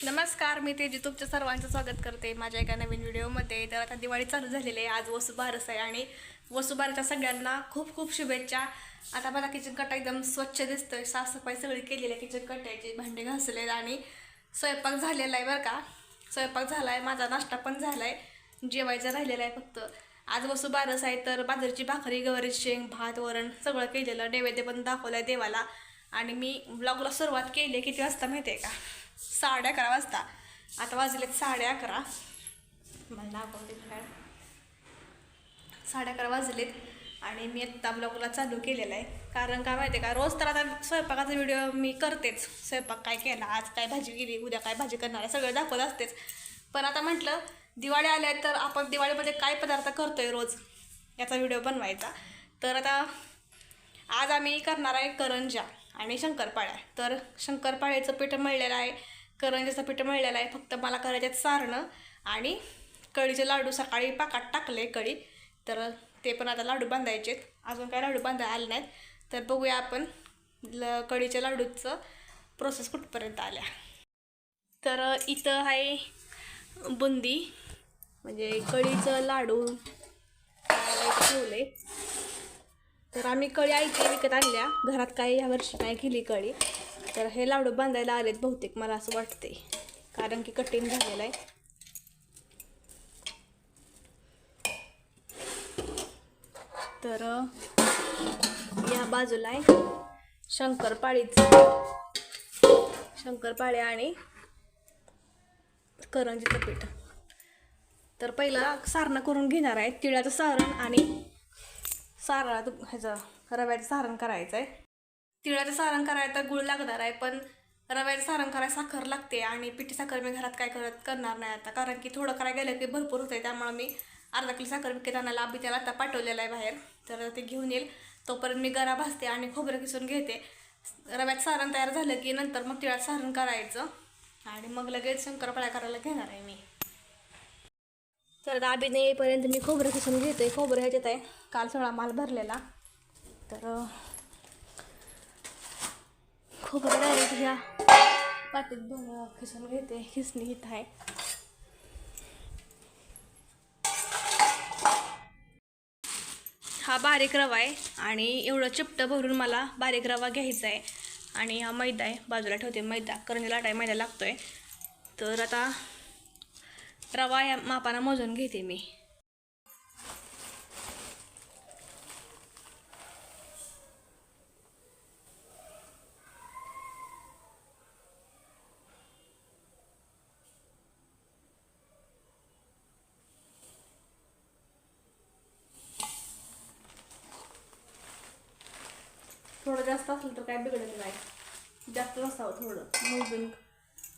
नमस्कार मी तेजी तुमच्या सर्वांचं स्वागत करते माझ्या एका नवीन व्हिडिओमध्ये. तर आता दिवाळी चालू झालेली आहे आज वसुबारस आहे आणि वसुबारच्या सगळ्यांना खूप खूप शुभेच्छा. आता मला किचन कट एकदम स्वच्छ दिसतोय साफसफाई सगळी केलेली आहे किचन कटायची भांडे घासले आणि स्वयंपाक झालेला आहे बरं का. स्वयंपाक झाला आहे माझा नाश्ता पण झाला आहे जेवायचं राहिलेलं आहे फक्त. आज वसुबारस आहे तर बाजरीची भाकरी गवारी शेंग भात वरण सगळं केलेलं नैवेद्य पण दाखवलं आहे देवाला. आणि मी ब्लॉगला सुरुवात केली किती वाजता माहिती आहे का? साडे अकरा वाजता. आता वाजलेत साडे अकरा. मला दाखवते काय साडे अकरा वाजलेत आणि मी आत्ता ब्लॉगला चालू केलेला आहे. कारण काय माहिती आहे का रोज तर आता स्वयंपाकाचा व्हिडिओ मी करतेच. स्वयंपाक काय केला आज काय भाजी केली उद्या काय भाजी करणार आहे सगळं दाखवत असतेच. पण आता म्हटलं दिवाळी आल्या तर आपण दिवाळीमध्ये काय पदार्थ करतोय रोज? याचा व्हिडिओ बनवायचा. तर आता आज आम्ही करणार आहे करंजा. आणि शंकरपाळ्या तर शंकरपाळ्याचं पीठ मळलेलं आहे. करंजाचं पीठ मळलेलं आहे. फक्त मला करायच्यात सारणं आणि कळीचे लाडू सकाळी पाकात टाकले कळी तर ते पण आता लाडू बांधायचे अजून काय लाडू बांधायला आले नाहीत. तर बघूया आपण ल कळीच्या लाडूचं प्रोसेस कुठपर्यंत आल्या. तर इथं आहे बुंदी. म्हणजे कळीचं लाडू ठेवले. तर आम्ही कळी आईची विकत आणल्या. घरात काही ह्या वर्षी नाही केली कळी. तर हे लाडू बांधायला आलेत बहुतेक मला असं वाटते कारण की कठीण झालेलं आहे. तर या बाजूला आहे शंकरपाळीचं. शंकरपाळी आणि करंजीचं पीठ. तर पहिलं सारणं करून घेणार आहे तिळाचं सारण आणि सारा ह्याचं रव्याचं सारण करायचं आहे तिळाचं सारण करायला तर गुळ लागणार आहे पण रव्याचं सारण करायला साखर लागते आणि पिठी साखर मी घरात काय करत करणार नाही आता. कारण की थोडं करायला गेलं की भरपूर होतं आहे त्यामुळे मी अर्धा किलो साखर विकत आणायला आम्ही त्याला आता पाठवलेला आहे बाहेर. तर ते घेऊन येईल. तोपर्यंत मी गरा भाजते आणि खोबरं किसून घेते. रव्याचं सारण तयार झालं की नंतर मग तिळाचं सारण करायचं. आणि मग लगेच शंकरपाळ्या करायला घेणार आहे मी. तर दाबीने येईपर्यंत मी खोबरं किसून घेते. खोबरं ह्याच्यात आहे. काल सगळा माल भरलेला. तर खोबरं डायरेक्ट ह्या पाटीत दोन खिसून घेते. खिसणी इथं आहे. हा बारीक रवा आहे आणि एवढं चिपटं भरून मला बारीक रवा घ्यायचा आहे. आणि हा मैदा आहे. बाजूला ठेवते मैदा. करंजी लाटाय मैदा लागतो आहे तर आता रवा या मापानं मोजून घेते मी. थोडं जास्त असलं तर काय बिघडत नाही. जास्त नसावं थोडं. मोजून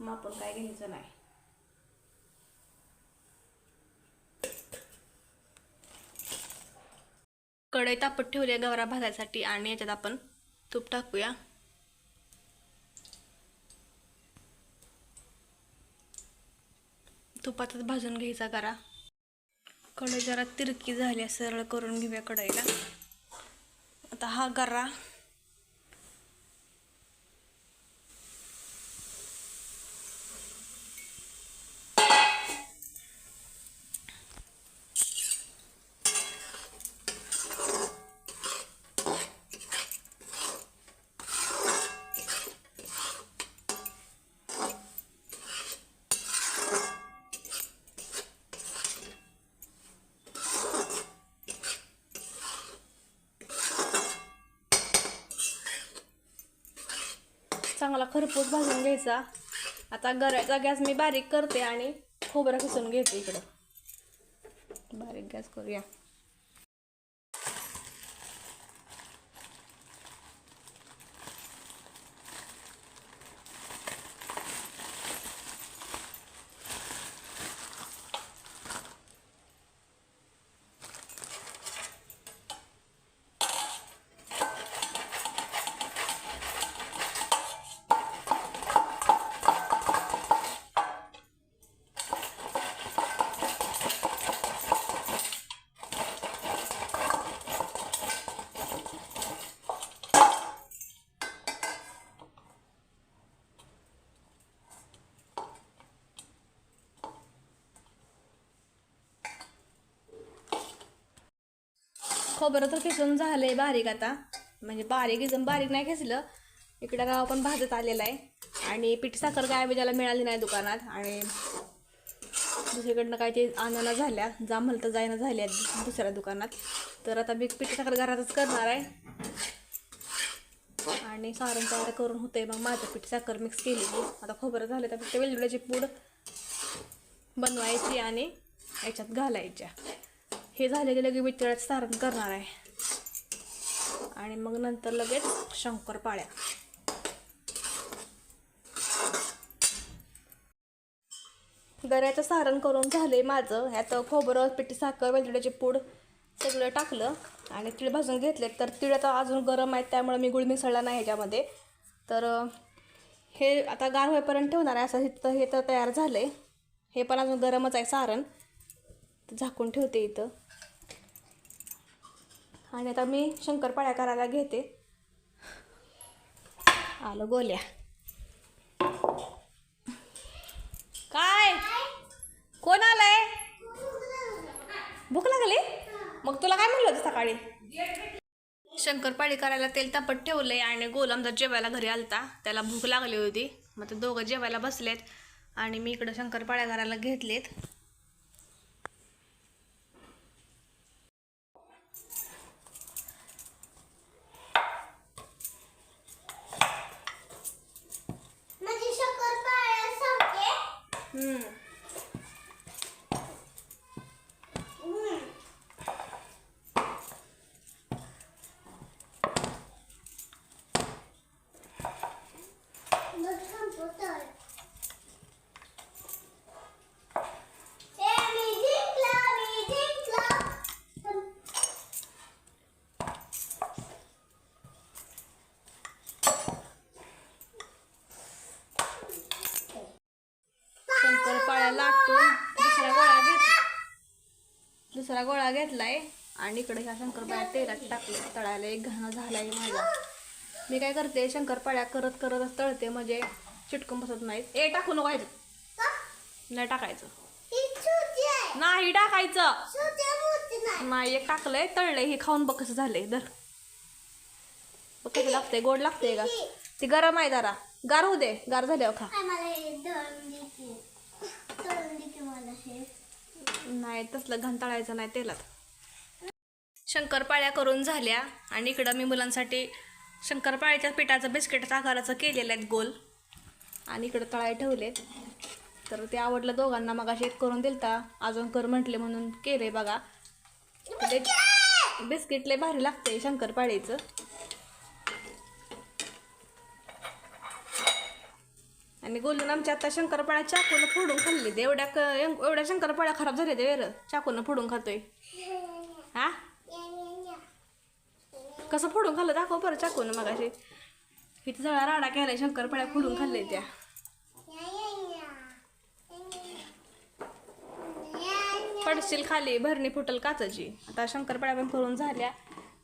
मापन काय घ्यायचं नाही. कढई तापत ठेवली आहे गवरा भाजायसाठी आणि याच्यात आपण तूप टाकूया. तुपातच भाजून घ्यायचा करा कढई जरा तिरकी झाली सरळ करून घेऊया कढईला. आता हा गरा चांगला खरपूस भाजून घ्यायचा. आता गऱ्याचा गॅस मी बारीक करते आणि खोबरं खिसून घेते इकडं. बारीक गॅस करूया. हो, खोबरं तर खिसून झालंय बारीक आता. म्हणजे बारीक इजम बारीक नाही खेचलं इकडं गाव पण भाजत आलेला आहे. आणि पीठ साखर काय त्याला मिळाली नाही दुकानात. आणि दुसरीकडनं काय ते आणणं झाल्या. जामल तर जायना झाल्या दुसऱ्या दुकानात. तर आता मी पीठ साखर घरातच करणार आहे. आणि सारण तयार करून होते मग माझं पीठ साखर मिक्स केलेली. आता खोबरं झालं तर फक्त वेलदोड्याची पूड बनवायची आणि याच्यात घालायच्या. हे झाले की लगेच वितळ्यात सारण करणार आहे. आणि मग नंतर लगेच शंकरपाळ्या गऱ्याचं सारण करून झाले माझं. ह्यात खोबरं पिठी साखर वेलदोड्याची पूड सगळं टाकलं आणि तीळ भाजून घेतले तर तीळ आता अजून गरम आहेत त्यामुळे मी गुळ मिसळला नाही ह्याच्यामध्ये. तर हे आता गार होईपर्यंत ठेवणार आहे. असं इथं हे तर तयार झालं आहे हे पण अजून गरमच आहे सारण. झाकून ठेवते इथं. आणि आता मी शंकरपाळ्या करायला घेते. आलं गोल्या. काय? कोण आलंय? भूक लागली? मग तुला काय म्हणलं होतं सकाळी? शंकरपाळी करायला तेल तापट ठेवलंय आणि गोलमदार जेवायला घरी आलता. त्याला भूक लागली होती. मग ते दोघं जेवायला बसलेत आणि मी इकडं शंकरपाळ्या करायला घेतलेत. Hmm. दुसरा गोळा घेतलाय आणि इकडे ह्या शंकरपाळ्या तेलात टाकलं तळायला एक घाणं झालाय माझा मी काय करते शंकरपाळ्या करत करतच तळते म्हणजे चिटकून बसत नाहीत. ए टाकू नको नाही टाकायचं. नाही टाकायचं. नाही. एक टाकलंय तळलंय हे खाऊन बघ कसं झालंय. दर बघ कसं लागतंय गोड लागतंय का? ती गरम आहे जरा. गार होऊ दे गार झाल्यावर खा काय मला हे दळून दे की. दळून दे की मला हे. नाही तसलं घंटाळायचं तळायचं नाही तेलात. शंकरपाळ्या करून झाल्या आणि इकडं मी मुलांसाठी शंकरपाळ्याच्या पिठाचं बिस्किटाच्या आकाराचं केलेलं आहेत गोल. आणि इकडं तळाय ठेवलेत. तर ते आवडलं दोघांना मग अशी एक करून दिलता अजून कर म्हटले म्हणून केले बघा. ते बिस्किट लय भारी लागते शंकरपाळीचं आणि गोलून आमच्या आता शंकरपाळ्या चाकूनं फोडून खाल्ली ते. एवढ्या क एवढ्या शंकरपाळ्या खराब झाल्या ते वेर. चाकूनं फोडून खातोय. हा? कसं फोडून खाल्लं दाखव बरं चाकूनं मग अशी इथं सगळा राडा केलाय शंकरपाळ्या फोडून खाल्ले त्या. पडशील खाली भरणी फुटल काचाची. आता शंकरपाळ्या पण करून झाल्या.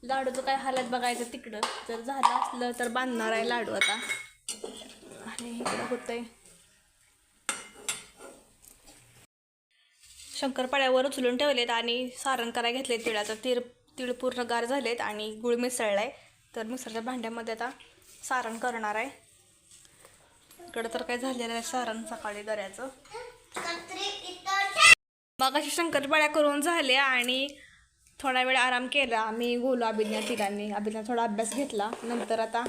लाडूचं काय हालत बघायचं तिकडं. जर झालं असलं तर बांधणार आहे लाडू आता. आणि इकडं होतंय. शंकरपाळ्यावर उचलून ठेवलेत आणि सारण करायला घेतले तिळाचं. तीळ तीळ पूर्ण गार झालेत आणि गुळ मिसळलाय. तर मिसळच्या भांड्यामध्ये आता सारण करणार आहे. इकडं तर काय झालेलं आहे सारण सकाळी दऱ्याचं. मग अशी शंकरपाळ्या करून झाल्या आणि थोडा वेळ आराम केला. आम्ही गोलो अभिज्ञा तिघांनी. अभिज्ञा थोडा अभ्यास घेतला. नंतर आता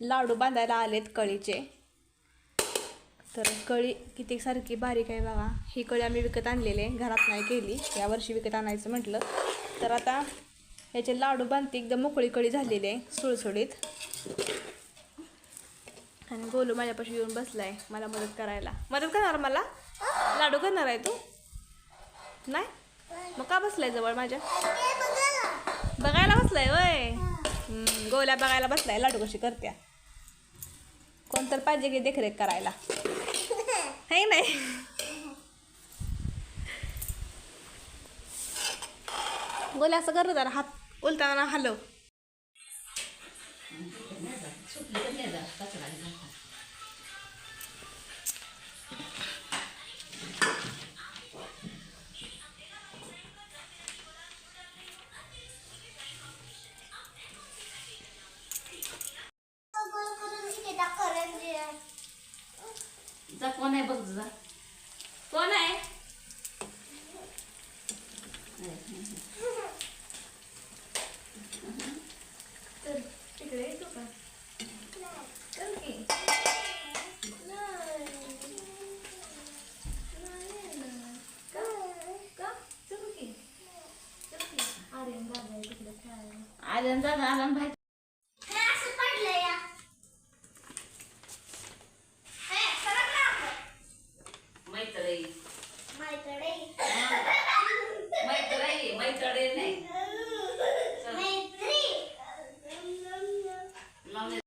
लाडू बांधायला आलेत कळीचे. तर कळी किती सारखी बारीक आहे बघा. ही कळी आम्ही विकत आणलेली आहे. घरात नाही केली. यावर्षी विकत आणायचं म्हटलं. तर आता ह्याचे लाडू बांधते. एकदम मोकळी कळी झालेली आहे. सुळसुळीत. आणि गोलू माझ्यापाशी येऊन बसलाय. मला मदत करायला. मदत करणार मला? लाडू करणार आहे तू? नाही? मग का बसलाय जवळ माझ्या? बघायला बसलाय वय गोल्या बघायला बसलाय. लाडू कशी करत्या? कोण तर पाहिजे की देखरेख करायला? है नाही बोला असं कर जरा हात उलताना हलव बघ जा. कोण आहे? आर्यन दादा आर्यन दादा आला बाहेर